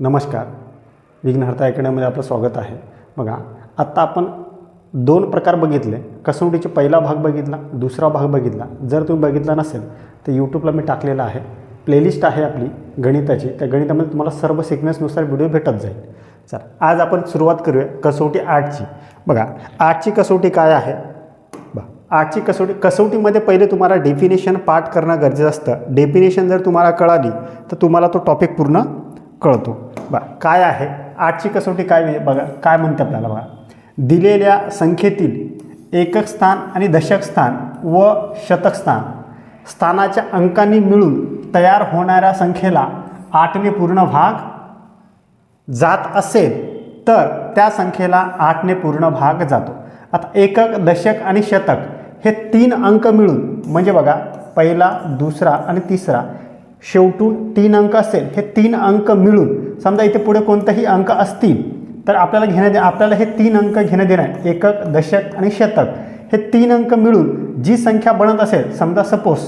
नमस्कार. विघ्नहर्ता अकॅडमीमध्ये आपलं स्वागत आहे. बघा आत्ता आपण दोन प्रकार बघितले. कसोटीचे पहिला भाग बघितला दुसरा भाग बघितला. जर तुम्ही बघितला नसेल तर यूट्यूबला मी टाकलेला आहे. प्लेलिस्ट आहे आपली गणिताची. त्या गणितामध्ये तुम्हाला सर्व सिक्वेन्सनुसार व्हिडिओ भेटत जाईल. चल आज आपण सुरुवात करूया कसोटी आठची. बघा आठची कसोटी काय आहे? बा कसोटी कसोटीमध्ये पहिले तुम्हाला डेफिनेशन पाठ करणं गरजेचं असतं. डेफिनेशन जर तुम्हाला कळाली तर तुम्हाला तो टॉपिक पूर्ण कळतो. बा काय आहे? आठची कसोटी काय बघा काय म्हणते आपल्याला बघा? दिलेल्या संख्येतील एकक स्थान आणि दशक स्थान व शतक स्थान स्थानाच्या अंकांनी मिळून तयार होणाऱ्या संख्येला आठने पूर्ण भाग जात असेल तर त्या संख्येला आठने पूर्ण भाग जातो. आता एकक दशक आणि शतक हे तीन अंक मिळून म्हणजे बघा पहिला दुसरा आणि तिसरा शेवटून तीन अंक असेल हे तीन अंक मिळून समजा इथे पुढे कोणताही अंक असतील तर आपल्याला घेणं दे आपल्याला हे तीन अंक घेणं देणं एकक दशक आणि शतक. हे तीन अंक मिळून जी संख्या बनत असेल समजा सपोज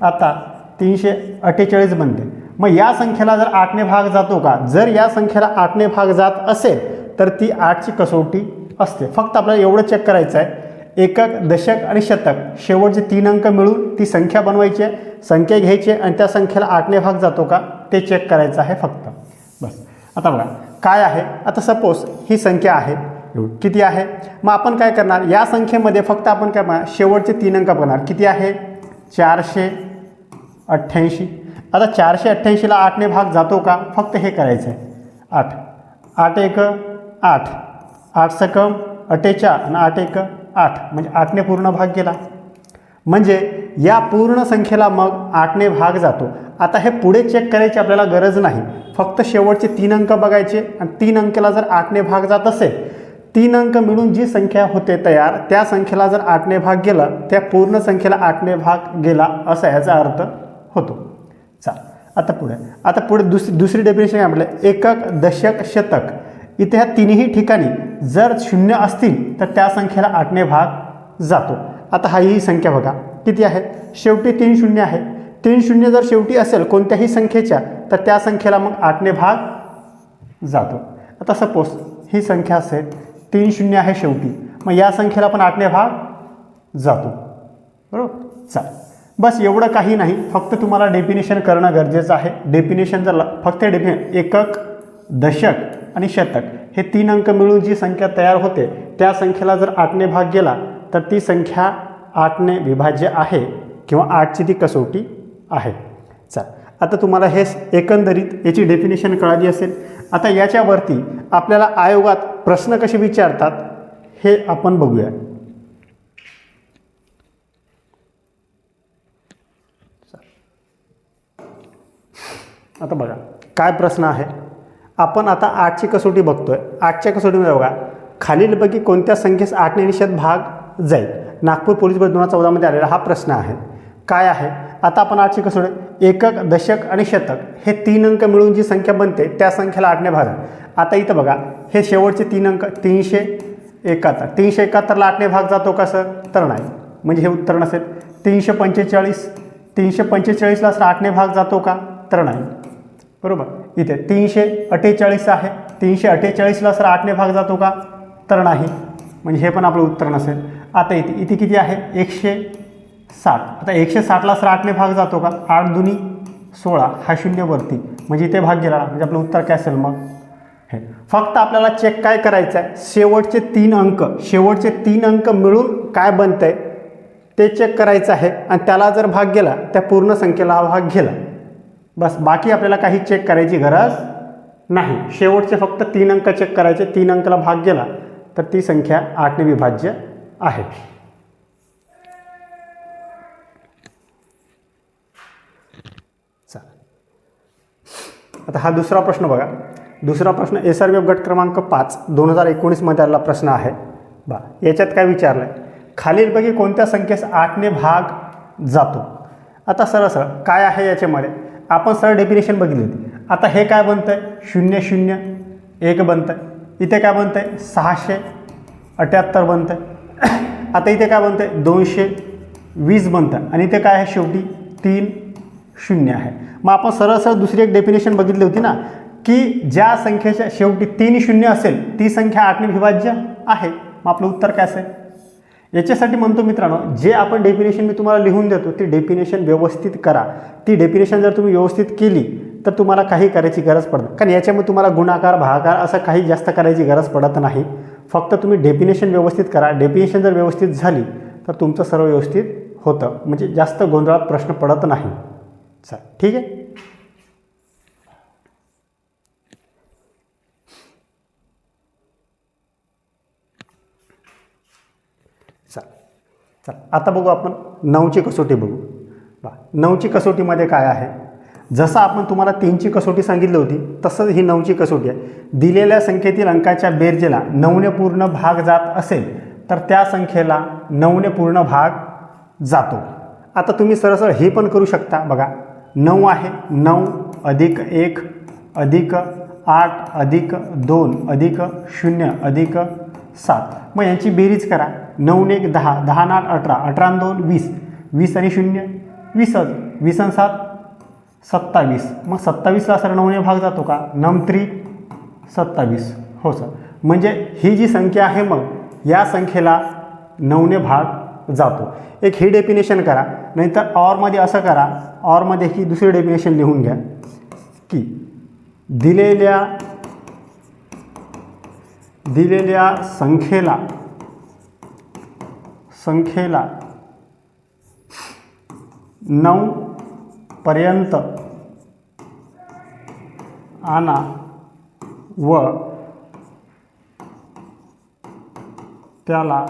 आता तीनशे अठ्ठेचाळीस बनते. मग या संख्येला जर आठने भाग जातो का? जर या संख्येला आठने भाग जात असेल तर ती आठची कसोटी असते. फक्त आपल्याला एवढं चेक करायचं आहे एकक दशक आणि शतक. शेवटचे तीन अंक मिळून ती संख्या बनवायची आहे. संख्या घ्यायची आणि त्या संख्येला आठने भाग जातो का ते चेक करायचं आहे फक्त. बस. आता बघा काय आहे? आता सपोज ही संख्या आहे किती आहे? मग आपण काय करणार? या संख्येमध्ये फक्त आपण काय करणार शेवटचे तीन अंक बघणार. किती आहे? चारशे अठ्ठ्याऐंशी. आता चारशे अठ्ठ्याऐंशीला आठने भाग जातो का? फक्त हे करायचं आहे आठ. आठ एक आठ. आठ सकम अठ्ठेचाळ आणि आठ एक आठ. म्हणजे आठने पूर्ण भाग गेला म्हणजे या पूर्ण संख्येला मग आठने भाग जातो. आता हे पुढे चेक करायची आपल्याला गरज नाही. फक्त शेवटचे तीन अंक बघायचे आणि तीन अंकेला जर आठने भाग जात असेल तीन अंक मिळून जी संख्या होते तयार त्या संख्येला जर आठने भाग गेला त्या पूर्ण संख्येला आठने भाग गेला असा याचा अर्थ होतो. चा आता पुढे. आता पुढे दुसरी दुसरी डेफिनेशन काय म्हटलं? एकक दशक शतक. इथे ह्या तिन्ही ठिकाणी जर शून्य असतील तर त्या संख्येला आठने भाग जातो. आता हा ही संख्या बघा. किती आहे? शेवटी तीन शून्य आहे. तीन शून्य जर शेवटी असेल कोणत्याही संख्येच्या तर त्या संख्येला मग आठने भाग जातो. आता सपोज ही संख्या असेल तीन शून्य आहे शेवटी. मग या संख्येला पण आठने भाग जातो. बरोबर? चाल. बस एवढं काही नाही. फक्त तुम्हाला डेफिनेशन करणं गरजेचं आहे. डेफिनेशन जर ल- फक्त डेफिने एकक दशक आणि शतक हे तीन अंक मिळून जी संख्या तयार होते त्या संख्येला जर आठने भाग गेला तर ती संख्या आठने विभाज्य आहे किंवा आठची ती कसोटी आहे. चल आता तुम्हाला हे एकंदरीत याची डेफिनेशन कळाली असेल. आता याच्यावरती आपल्याला आयोगात प्रश्न कसे विचारतात हे आपण बघूया. आता बघा काय प्रश्न आहे? आपण आता आठची कसोटी बघतोय. आठच्या कसोटीमध्ये बघा खालीलपैकी कोणत्या संख्येस आठने निषेध भाग जाईल. नागपूर पोलीस बल दोन हजार चौदामध्ये आलेला हा प्रश्न आहे. काय आहे? आता आपण आठशे कसोटी एकक दशक आणि शतक हे तीन अंक मिळून जी संख्या बनते त्या संख्येला आठने भाग आहे. आता इथं बघा हे शेवटचे तीन अंक तीनशे एकाहत्तर. तीनशे एकाहत्तरला आठने भाग जातो का सर? तर नाही. म्हणजे हे उत्तर नसेल. तीनशे पंचेचाळीस तीनशे पंचेचाळीसला सर आठने भाग जातो का? तर नाही. बरोबर? इथे तीनशे अठ्ठेचाळीस आहे. तीनशे अठ्ठेचाळीसला सर आठने भाग जातो का? तर नाही. म्हणजे हे पण आपलं उत्तर नसेल. आता इथे इथे किती आहे? एकशे साठ. आता एकशे साठला साठने आठने भाग जातो का? आठ दुनी सोळा हा शून्यवरती म्हणजे इथे भाग गेला म्हणजे आपलं उत्तर काय असेल मग. हे. फक्त आपल्याला चेक काय करायचं आहे शेवटचे तीन अंक. शेवटचे तीन अंक मिळून काय बनतंय? ते चेक करायचं आहे. आणि त्याला जर भाग गेला त्या पूर्ण संख्येला हा भाग गेला. बस बाकी आपल्याला काही चेक करायची गरज नाही. शेवटचे फक्त तीन अंक चेक करायचे. तीन अंकाला भाग गेला तर ती संख्या आठने विभाज्य आहे. चालेल आता हा दुसरा प्रश्न बघा. दुसरा प्रश्न एस आर गट क्रमांक पाच दोन हजार एकोणीसमध्ये आलेला प्रश्न आहे. बा याच्यात काय विचारलं आहे खालीलपैकी कोणत्या संख्येस आठने भाग जातो? आता सरळ सरळ काय आहे याच्यामध्ये? आपण सरळ डेफिनेशन बघितली होती. आता हे काय बनतं आहे शून्य शून्य एक बनतं आहे इथे काय बनतं आहे सहाशे अठ्याहत्तर बनतं आहे आता इथे काय बनतं आहे दोनशे वीस बनतं. आणि इथे काय आहे शेवटी? तीन शून्य आहे. मग आपण सरळ सरळ दुसरी एक डेफिनेशन बघितली होती ना की ज्या संख्येच्या शेवटी तीन शून्य असेल ती संख्या आठने विभाज्य आहे. मग आपलं उत्तर काय असेल? याच्यासाठी म्हणतो मित्रांनो जे आपण डेफिनेशन मी तुम्हाला लिहून देतो ती डेफिनेशन व्यवस्थित करा. ती डेफिनेशन जर तुम्ही व्यवस्थित केली तर तुम्हाला काही करायची गरज पडत कारण याच्यामध्ये तुम्हाला गुणाकार भागाकार असं काही जास्त करायची गरज पडत नाही. फक्त तुम्ही डेफिनेशन व्यवस्थित करा. डेफिनेशन जर व्यवस्थित झाली तर तुमचं सर्व व्यवस्थित होतं. म्हणजे जास्त गोंधळात प्रश्न पडत नाही. चल ठीक आहे? चल चल. आता बघू आपण नऊची कसोटी बघू. बा नऊची कसोटीमध्ये काय आहे? जसं आपण तुम्हाला तीनची कसोटी सांगितली होती तसंच ही नऊची कसोटी आहे. दिलेल्या संख्येतील अंकाच्या बेरजेला नऊने पूर्ण भाग जात असेल तर त्या संख्येला नऊने पूर्ण भाग जातो. आता तुम्ही सरसर हे पण करू शकता बघा. नऊ आहे नऊ अधिक एक अधिक आठ अधिक दोन अधिक शून्य अधिक सात. मग यांची बेरीज करा. नऊने एक दहा दहा आणि आठ अठरा अठरा दोन वीस. वीस आणि शून्य वीसच वीस आणि सात सत्तावीस. मग सत्तावीसला सर नऊने भाग जातो का? नम त्री सत्तावीस. हो सर. म्हणजे ही जी संख्या आहे मग या संख्येला नऊने भाग जातो. एक ही डेफिनेशन करा. नाहीतर ऑरमध्ये असं करा. ऑरमध्ये ही दुसरी डेफिनेशन लिहून घ्या. की दिलेल्या दिलेल्या संख्येला संख्येला नऊ पर्यंत आणा व त्याला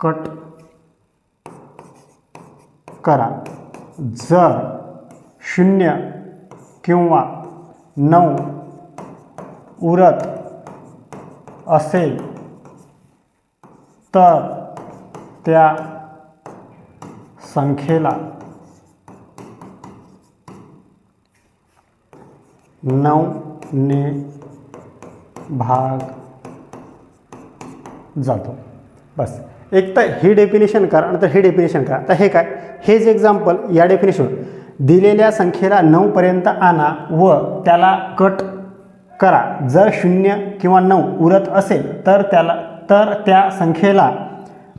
कट करा. जर शून्य किंवा नऊ उरत असेल तर त्या संख्येला नऊने भाग जातो. बस. एक तर हे डेफिनेशन करा नंतर हे डेफिनेशन करा. तर हे काय? हेच एक्झाम्पल या डेफिनेशन दिलेल्या संख्येला नऊपर्यंत आणा व त्याला कट करा. जर शून्य किंवा नऊ उरत असेल तर त्याला तर त्या संख्येला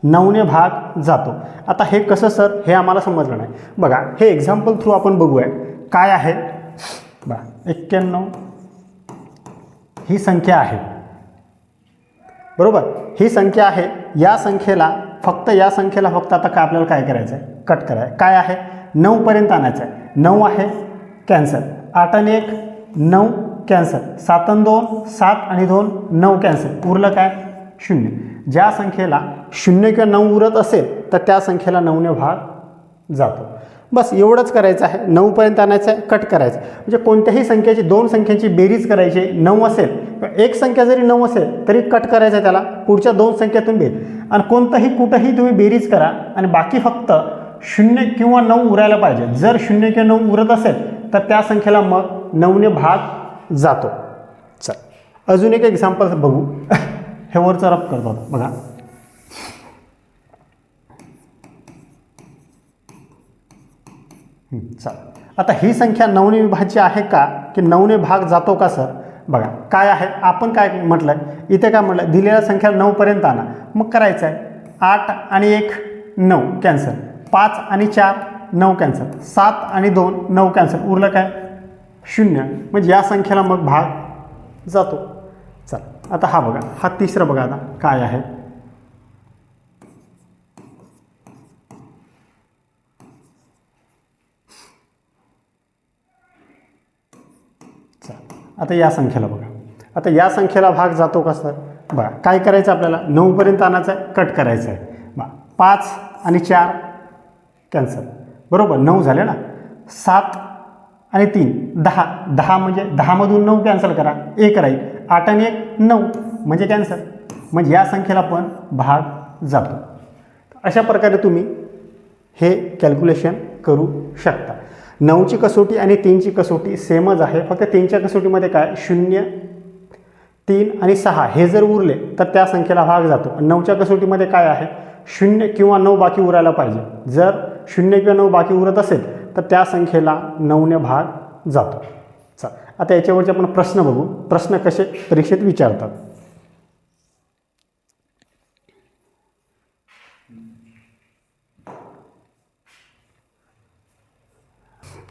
नऊने भाग जातो. आता हे कसं सर? हे आम्हाला समजलं नाही. बघा हे एक्झाम्पल थ्रू आपण बघूया काय आहे? बघा एक्क्याण्णव ही संख्या आहे. बरोबर? ही संख्या आहे या संख्येला फक्त या संख्येला फक्त आता काय आपल्याला काय करायचं आहे कट करायचं काय आहे? नऊपर्यंत आणायचं आहे नऊ आहे कॅन्सल. आठ आणि एक नऊ कॅन्सल. सात आणि दोन सात आणि दोन नऊ कॅन्सल. उरलं काय? शून्य. ज्या संख्येला शून्य किंवा नऊ उरत असेल तर त्या संख्येला नऊने भाग जातो. बस एवढंच करायचं आहे. नऊपर्यंत आणायचं आहे कट करायचं आहे. म्हणजे कोणत्याही संख्येची दोन संख्यांची बेरीज करायची नऊ असेल एक संख्या जरी नऊ असेल तरी कट करायचं आहे त्याला. पुढच्या दोन संख्यातून बेरीज. आणि कोणतंही कुठंही तुम्ही बेरीज करा आणि बाकी फक्त शून्य किंवा नऊ उरायला पाहिजे. जर शून्य किंवा नऊ उरत असेल तर त्या संख्येला मग नऊने भाग जातो. चल. अजून एक एक्झाम्पल बघू. हे वरचा रफ करतो बघा. चालेल आता ही संख्या नऊने विभाज्य आहे का? की नऊने भाग जातो का सर? बघा काय आहे? आपण काय म्हटलं आहे इथे काय म्हटलं दिलेल्या संख्या नऊपर्यंत आणा. मग करायचं आहे आठ आणि एक नऊ कॅन्सल पाच आणि चार नऊ कॅन्सल सात आणि दोन नऊ कॅन्सल उरलं काय? शून्य. म्हणजे या संख्येला मग भाग जातो. चल आता हा बघा. हा तिसरा बघा आता काय आहे चालेल आता या संख्येला बघा. आता या संख्येला भाग जातो का सर? बघा काय करायचं आपल्याला? नऊपर्यंत आणायचं आहे कट करायचं आहे. बा पाच आणि चार कॅन्सल बरोबर नऊ झाले ना? सात आणि तीन दहा. दहा म्हणजे दहामधून नऊ कॅन्सल करा. एक राहील. आठ आणि एक नऊ म्हणजे कॅन्सल म्हणजे या संख्येला पण भाग जातो. अशा प्रकारे तुम्ही हे कॅल्क्युलेशन करू शकता. नऊची कसोटी आणि तीनची कसोटी सेमच आहे. फक्त तीनच्या कसोटीमध्ये काय? शून्य तीन आणि सहा हे जर उरले तर त्या संख्येला भाग जातो. नऊच्या कसोटीमध्ये काय आहे? शून्य किंवा नऊ बाकी उरायला पाहिजे. जर शून्य किंवा नऊ बाकी उरत असेल तर त्या संख्येला नऊने भाग जातो. चल. आता याच्यावरचे आपण प्रश्न बघू. प्रश्न कसे? परीक्षेत विचारतात.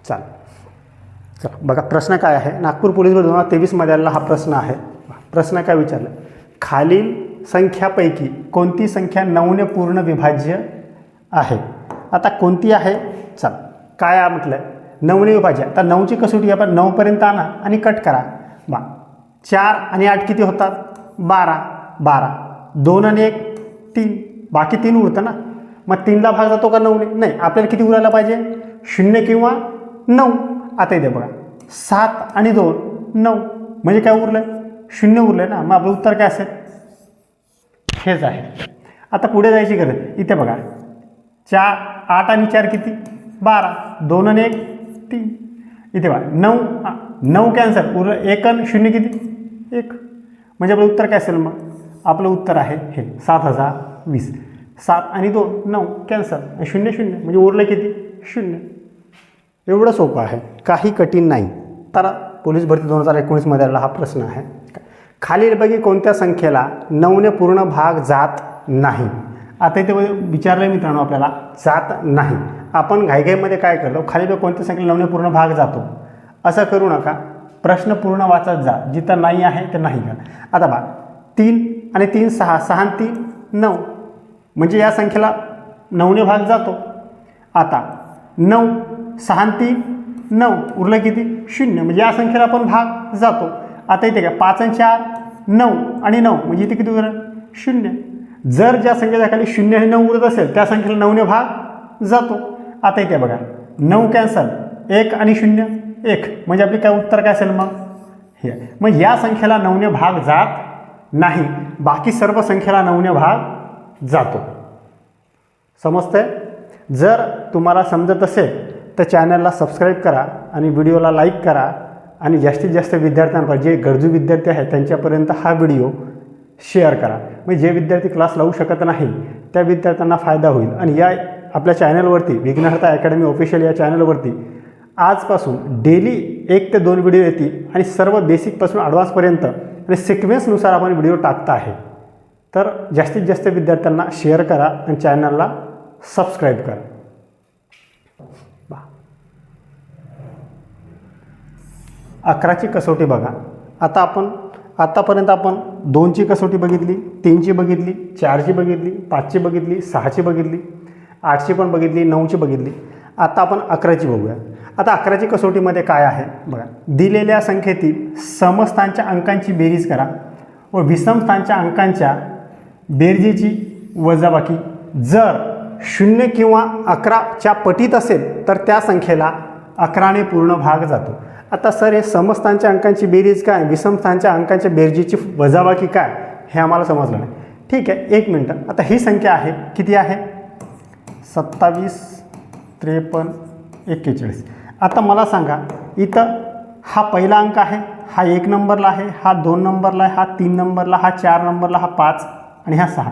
चालेल चला. बघा प्रश्न काय आहे? नागपूर पोलीस दोन हजार तेवीसमध्ये आलेला हा प्रश्न आहे. प्रश्न काय विचारला? खालील संख्यापैकी कोणती संख्या नऊने पूर्ण विभाज्य आहे? आता कोणती आहे? चल. काय आहे म्हटलं? नऊने विभाज्य. आता नऊची कसोटी आपण नऊपर्यंत आणा आणि कट करा. बा चार आणि आठ किती होतात? बारा. बारा. दोन आणि एक तीन. बाकी तीन उरतं ना? मग तीनला भाग जातो का नऊने? नाही. आपल्याला किती उरायला पाहिजे? शून्य किंवा नऊ. आता इथे बघा. सात आणि दोन नऊ. म्हणजे काय उरलं? शून्य उरलं ना. मग आपलं उत्तर काय असेल? हेच आहे. आता पुढे जायची गरज. इथे बघा. चार आठ आणि चार किती? बारा. दोन आणि एक तीन. इथे बघा. नऊ नऊ कॅन्सल उरलं एक आणि शून्य किती? एक. म्हणजे आपलं उत्तर काय असेल मग? आपलं उत्तर आहे हे. सात हजार वीस. सात आणि दोन नऊ. कॅन्सल शून्य शून्य. म्हणजे उरलं किती? शून्य. एवढं सोपं आहे. काही कठीण नाही. तर पोलीस भरती दोन हजार एकोणीसमध्ये आलेला हा प्रश्न आहे. खालीलपैकी कोणत्या संख्येला नऊने पूर्ण भाग जात नाही? आता इथे विचारलं मित्रांनो आपल्याला जात नाही. आपण घाईघाईमध्ये काय करतो? खालील कोणत्या संख्येला नऊने पूर्ण भाग जातो? असं करू नका. प्रश्न पूर्ण वाचत जा. जिथं नाही आहे ते नाही का आता बा तीन आणि तीन सहा सहा आणि तीन नऊ. म्हणजे या संख्येला नऊने भाग जातो. आता नऊ सहा तीन नऊ. उरलं किती? शून्य. म्हणजे या संख्येला आपण भाग जातो. आता इथे काय पाच आणि चार नऊ आणि नऊ. म्हणजे इथे किती उरलं? शून्य. जर ज्या संख्येच्या खाली शून्य आणि नऊ उरत असेल त्या संख्येला नऊने भाग जातो. आता इथे बघा. नऊ कॅन्सल. एक आणि शून्य. एक. म्हणजे आपली काय उत्तर काय असेल मग? हे. मग या संख्येला नऊने भाग जात नाही. बाकी सर्व संख्येला नऊने भाग जातो. समजतंय? जर तुम्हाला समजत असेल तर चॅनलला सबस्क्राईब करा आणि व्हिडिओला लाईक करा. आणि जास्तीत जास्त विद्यार्थ्यांपर्यंत जे गरजू विद्यार्थी आहेत त्यांच्यापर्यंत हा व्हिडिओ शेअर करा. म्हणजे जे विद्यार्थी क्लास लावू शकत नाही त्या विद्यार्थ्यांना फायदा होईल. आणि या आपल्या चॅनलवरती विघ्नहर्ता अकॅडमी ऑफिशियल या चॅनलवरती आजपासून डेली एक ते दोन व्हिडिओ येतील आणि सर्व बेसिकपासून ॲडव्हान्सपर्यंत आणि सिक्वेन्सनुसार आपण व्हिडिओ टाकता आहे. तर जास्तीत जास्त विद्यार्थ्यांना शेअर करा आणि चॅनलला सबस्क्राईब करा. अकराची कसोटी बघा. आता आपण आत्तापर्यंत आपण दोनची कसोटी बघितली तीनची बघितली चारची बघितली पाचची बघितली सहाची बघितली आठची पण बघितली नऊची बघितली. आता आपण अकराची बघूया. आता अकराची कसोटीमध्ये काय आहे? बघा. दिलेल्या संख्येतील समस्थांच्या अंकांची बेरीज करा व विषमस्थांच्या अंकांच्या बेरजेची वजाबाकी. जर शून्य किंवा अकराच्या पटीत असेल तर त्या संख्येला अकराने पूर्ण भाग जातो. आता सर हे समस्थांच्या अंकांची बेरीज काय? विषमस्थांच्या अंकांच्या बेरजेची वजाबाकी काय? हे आम्हाला समजलं नाही. ठीक आहे एक मिनटं. आता ही संख्या आहे किती आहे? सत्तावीस त्रेपन्न एक्केचाळीस. आता मला सांगा इथं हा पहिला अंक आहे हा एक नंबरला आहे हा दोन नंबरला आहे हा तीन नंबरला हा चार नंबरला हा पाच आणि हा सहा.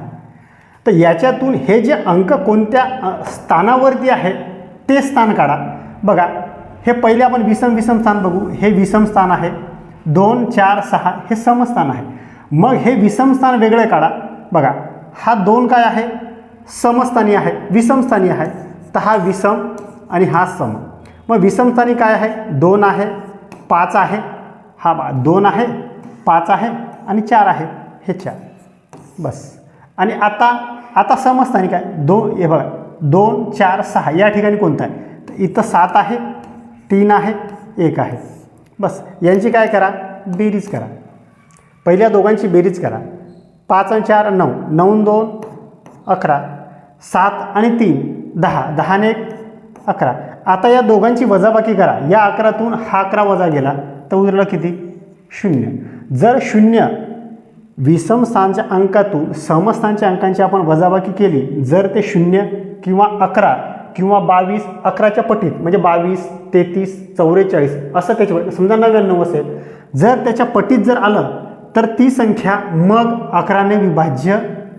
तर याच्यातून हे जे अंक कोणत्या स्थानावरती आहे ते स्थान काढा. बघा हे पहिले आपण विषम विषम स्थान बघू. हे विषम स्थान आहे. दोन चार सहा हे समस्थान आहे. मग हे विषम स्थान वेगळे काढा. बघा हा दोन काय आहे? समस्थानी आहे. विषमस्थानी आहे. तर हा विषम आणि हा सम. मग विषमस्थानी काय आहे? दोन आहे. पाच आहे. हा बा दोन आहे पाच आहे आणि चार आहे. हे चार. बस. आणि आता आता समस्थानी काय? दोन हे बघा दोन चार सहा या ठिकाणी कोणतं आहे? तर इथं सात आहे. तीन आहे एक आहे. बस यांची काय करा? बेरीज करा. पहिल्या दोघांची बेरीज करा. पाच आणि चार नऊ. नऊ दोन अकरा. सात आणि तीन दहा. दहाने एक अकरा. आता या दोघांची वजाबाकी करा. या अकरातून हा अकरा वजा गेला तर उरलं किती? शून्य. जर शून्य विषम स्थानच्या अंकातून समस्थानच्या अंकांची आपण वजाबाकी केली जर ते शून्य किंवा अकरा किंवा बावीस अकराच्या पटीत म्हणजे बावीस तेहतीस चौवेचाळीस असं त्याच्या समजा नव्याण्णव असेल. जर त्याच्या पटीत जर आलं तर ती संख्या मग अकराने विभाज्य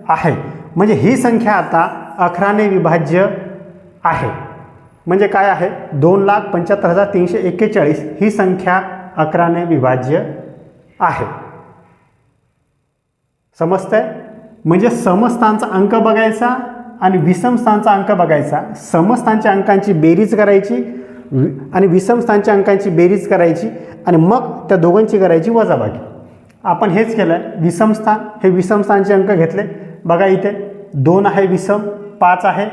आहे. म्हणजे ही संख्या आता अकराने विभाज्य आहे. म्हणजे काय आहे? दोन लाख पंच्याहत्तर हजार तीनशे एक्केचाळीस ही संख्या अकराने विभाज्य आहे. समजतंय? म्हणजे समस्थानचा अंक बघायचा आणि विषमस्थानचा अंक बघायचा. समस्थानच्या अंकांची बेरीज करायची वि- आणि विषमस्थानच्या अंकांची बेरीज करायची आणि मग त्या दोघांची करायची वजाबाकी. आपण हेच केलं आहे विषमस्थान हे विषमस्थानचे अंक घेतले. बघा इथे दोन आहे विषम पाच आहे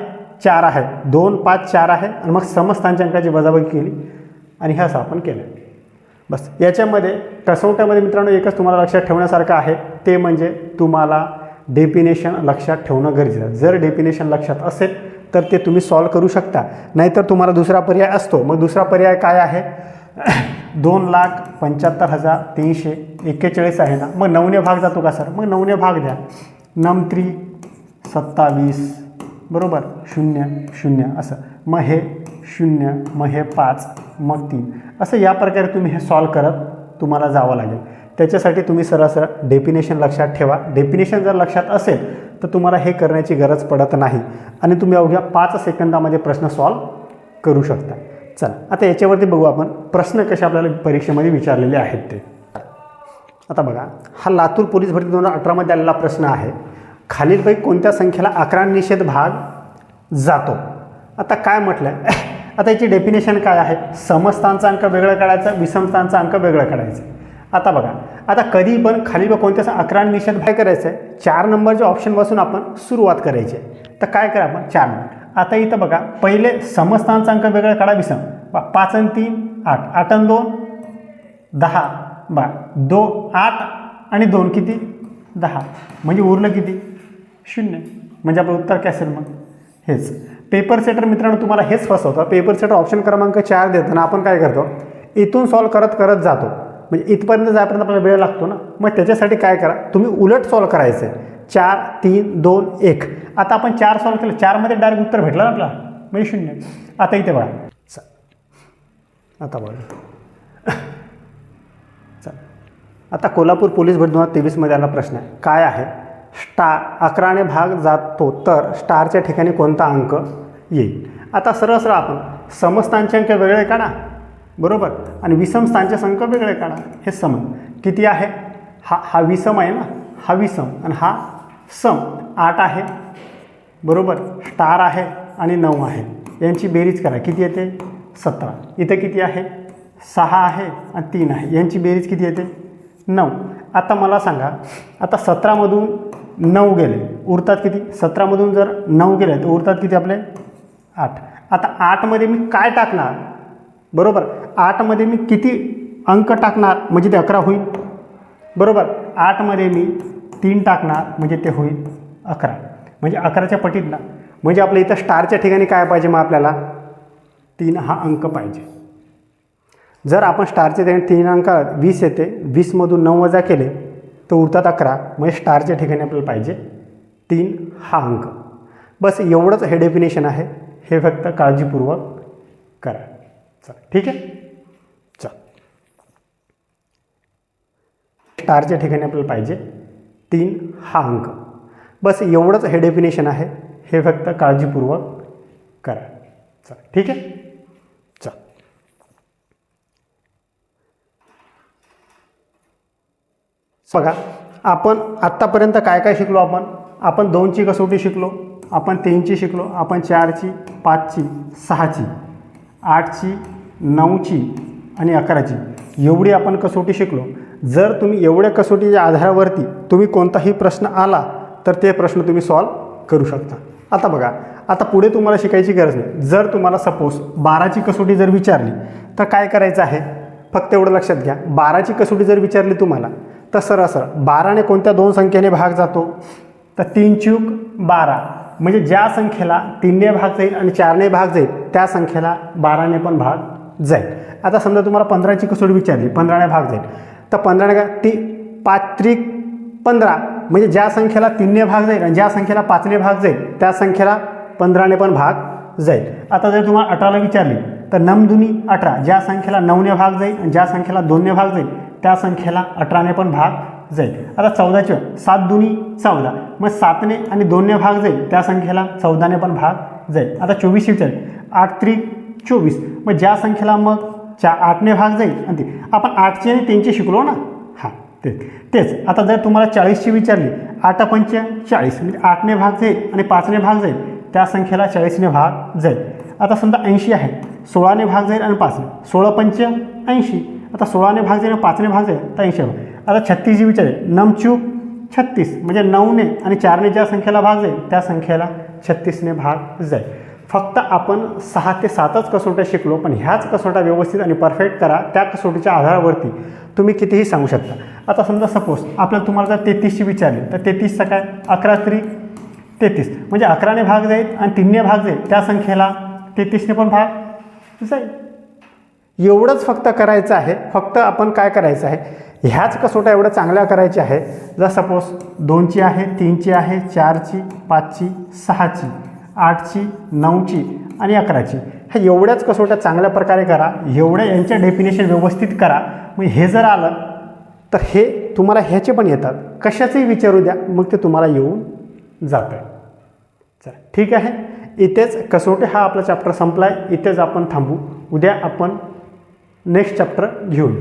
चार आहे. दोन पाच चार आहे आणि मग समस्थानच्या अंकाची वजाबाकी केली. आणि हे असं आपण केलं बस याच्यामध्ये कसोट्यामध्ये मित्रांनो एकच तुम्हाला लक्षात ठेवण्यासारखं आहे. ते म्हणजे तुम्हाला डेफिनेशन लक्षात ठेवणं गरजेचं जर डेफिनेशन लक्षात असेल तर ते तुम्ही सॉल्व करू शकता. नाहीतर तुम्हाला दुसरा पर्याय असतो. मग दुसरा पर्याय काय आहे? दोन लाख पंच्याहत्तर हजार तीनशे एक्केचाळीस आहे ना? मग नवने भाग जातो का सर? मग नवने भाग द्या. नम त्री सत्तावीस बरोबर? शून्य शून्य असं. मग हे शून्य मग हे पाच मग तीन. असं या प्रकारे तुम्ही हे सॉल्व करत तुम्हाला जावं लागेल. त्याच्यासाठी तुम्ही सरासर डेफिनेशन लक्षात ठेवा. डेफिनेशन जर लक्षात असेल तर तुम्हाला हे करण्याची गरज पडत नाही. आणि तुम्ही अवघ्या पाच सेकंदामध्ये प्रश्न सॉल्व करू शकता. चला आता याच्यावरती बघू आपण प्रश्न कसे आपल्याला परीक्षेमध्ये विचारलेले आहेत ते. आता बघा हा लातूर पोलीस भरती दोन हजार अठरामध्ये आलेला प्रश्न आहे. खालीलपैकी कोणत्या संख्येला अकरा निषेध भाग जातो? आता काय म्हटलं आहे आता याची डेफिनेशन काय आहे? समस्थानचा अंक वेगळं काढायचा विषमस्थानचा अंक वेगळं काढायचं. आता बघा आता कधी पण खाली बघ कोणत्या अकरा निषेध काय करायचं आहे चार नंबरच्या ऑप्शनपासून आपण सुरुवात करायची आहे. तर काय करा आपण? चार नंबर आता इथं बघा पहिले समस्थानचा अंक वेगळा काढा विसम बा पाच आणि तीन आठ. आठ आणि दोन दहा. बा दो आठ आणि दोन किती? दहा. म्हणजे उरलं किती? शून्य. म्हणजे आपलं उत्तर काय असेल मग? हेच. पेपर सेटर मित्रांनो तुम्हाला हेच फसवतं. पेपर सेटर ऑप्शन क्रमांक चार देताना आपण काय करतो? इथून सॉल्व करत करत जातो. म्हणजे इथपर्यंत जायपर्यंत आपल्याला वेळ लागतो ना. मग त्याच्यासाठी काय करा तुम्ही उलट सॉल्व करायचं आहे चार तीन दोन एक. आता आपण चार सॉल्व केलं चारमध्ये डायरेक्ट उत्तर भेटलं ना आपला. म्हणजे शून्य. आता इथे बघा. आता बघा. चल. आता कोल्हापूर पोलीस भरती दोन हजार तेवीसमध्ये आला प्रश्न आहे. काय आहे? स्टार अकराने भाग जातो तर स्टारच्या ठिकाणी कोणता अंक येईल? आता सरळ सरळ आपण समस्तांचे अंक वेगळे काढा बरोबर? आणि विषमस्थानचे अंक वेगळे काढा. हे सम. किती आहे? हा हा विषम आहे ना? हा विषम. आणि हा सम. आठ आहे. बरोबर? स्टार आहे आणि नऊ आहे. यांची बेरीज करा. किती येते? सतरा. इथं किती आहे? सहा आहे आणि तीन आहे. यांची बेरीज किती येते? नऊ. आता मला सांगा. आता सतरामधून नऊ गेले. उरतात किती? सतरामधून जर नऊ गेले तर उरतात किती आपले? आठ. आता आठमध्ये मी काय टाकणार? बरोबर? आठमध्ये मी किती अंक टाकणार म्हणजे ते अकरा होईल? बरोबर. आठमध्ये मी तीन टाकणार म्हणजे ते होईल अकरा. म्हणजे अकराच्या पटीत ना म्हणजे आपल्या इथं स्टारच्या ठिकाणी काय पाहिजे मग आपल्याला? तीन हा अंक पाहिजे. जर आपण स्टारच्या ठिकाणी तीन अंक वीस येते वीसमधून नऊ वजा केले तर उरतात अकरा. म्हणजे स्टारच्या ठिकाणी आपल्याला पाहिजे तीन हा अंक. बस एवढंच हे डेफिनेशन आहे. हे फक्त काळजीपूर्वक करा. चला ठीक आहे? चल. स्टारच्या ठिकाणी आपल्याला पाहिजे. तीन हा अंक. बस एवढंच हे डेफिनेशन आहे. हे फक्त काळजीपूर्वक करा. चल ठीक आहे? चल. बघा आपण आत्तापर्यंत काय काय शिकलो आपण? आपण दोनची कसोटी शिकलो आपण तीनची शिकलो आपण चारची पाचची सहाची. आठची नऊची आणि अकराची. एवढी आपण कसोटी शिकलो. जर तुम्ही एवढ्या कसोटीच्या आधारावरती तुम्ही कोणताही प्रश्न आला तर ते प्रश्न तुम्ही सॉल्व करू शकता. आता बघा आता पुढे तुम्हाला शिकायची गरज नाही. जर तुम्हाला सपोज बाराची कसोटी जर विचारली तर काय करायचं आहे? फक्त एवढं लक्षात घ्या. बाराची कसोटी जर विचारली तुम्हाला तर सरळ सरळ बाराने कोणत्या दोन संख्येने भाग जातो? तर तीन चूक बारा. म्हणजे ज्या संख्येला तीनने भाग जाईल आणि चारने भाग जाईल त्या संख्येला बाराने पण भाग जाईल. आता समजा तुम्हाला पंधराची कसोटी विचारली पंधराने भाग जाईल. तर पंधराने का ती पात्रिक पंधरा म्हणजे ज्या संख्येला तीनने भाग जाईल आणि ज्या संख्येला पाचने भाग जाईल त्या संख्येला पंधराने पण भाग जाईल. आता जर तुम्हाला अठराला विचारली तर नमदुनी अठरा ज्या संख्येला नऊने भाग जाईल आणि ज्या संख्येला दोनने भाग जाईल त्या संख्येला अठराने पण भाग जाईल. आता चौदाचे सात दोन्ही चौदा. मग सातने आणि दोनने भाग जाईल. त्या संख्येला चौदाने पण भाग जाईल. आता चोवीसशे विचार. आठ त्रिक चोवीस. मग ज्या संख्येला मग चा आठने भाग जाईल आणि ते. आपण आठचे आणि तीनचे शिकलो ना? हां तेच तेच. आता जर तुम्हाला चाळीसची विचारली आठ पंच चाळीस. म्हणजे आठने भाग जाईल आणि पाचने भाग जाईल. त्या संख्येला चाळीसने भाग जाईल. आता समजा ऐंशी आहे. सोळाने भाग जाईल आणि पाचने. सोळा पंच ऐंशी. आता सोळाने भाग जाईल आणि पाचने भाग जाईल. तर ऐंशी भाग आता छत्तीस जी विचारेल नमचूक छत्तीस म्हणजे नऊने आणि चारने ज्या संख्येला भाग जाईल त्या संख्येला छत्तीसने भाग जाईल. फक्त आपण सहा ते सातच कसोट्या शिकलो पण ह्याच कसोट्या व्यवस्थित आणि परफेक्ट करा त्या कसोटीच्या आधारावरती तुम्ही कितीही सांगू शकता. आता समजा सपोज आपल्याला तुम्हाला जर तेहतीसची विचारली तर तेहतीसचा काय? अकरा तरी तेहतीस. म्हणजे अकराने भाग जाईल आणि तीनने भाग जाईल त्या संख्येला तेहतीसने पण भाग जाईल. एवढंच फक्त करायचं आहे. फक्त आपण काय करायचं आहे? ह्याच कसोट्या एवढ्या चांगल्या करायच्या आहे जर सपोज दोनची आहे तीनची आहे चारची पाचची सहाची आठची नऊची आणि अकराची ह्या एवढ्याच कसोट्या चांगल्या प्रकारे करा. एवढ्या यांच्या डेफिनेशन व्यवस्थित करा. मग हे जर आलं तर हे तुम्हाला ह्याचे पण येतात. कशाचंही विचारू द्या मग ते तुम्हाला येऊन जातं चला ठीक आहे? इथेच कसोटे हा आपला चॅप्टर संपला आहे इथेच आपण थांबू. उद्या आपण नेक्स्ट चॅप्टर घेऊन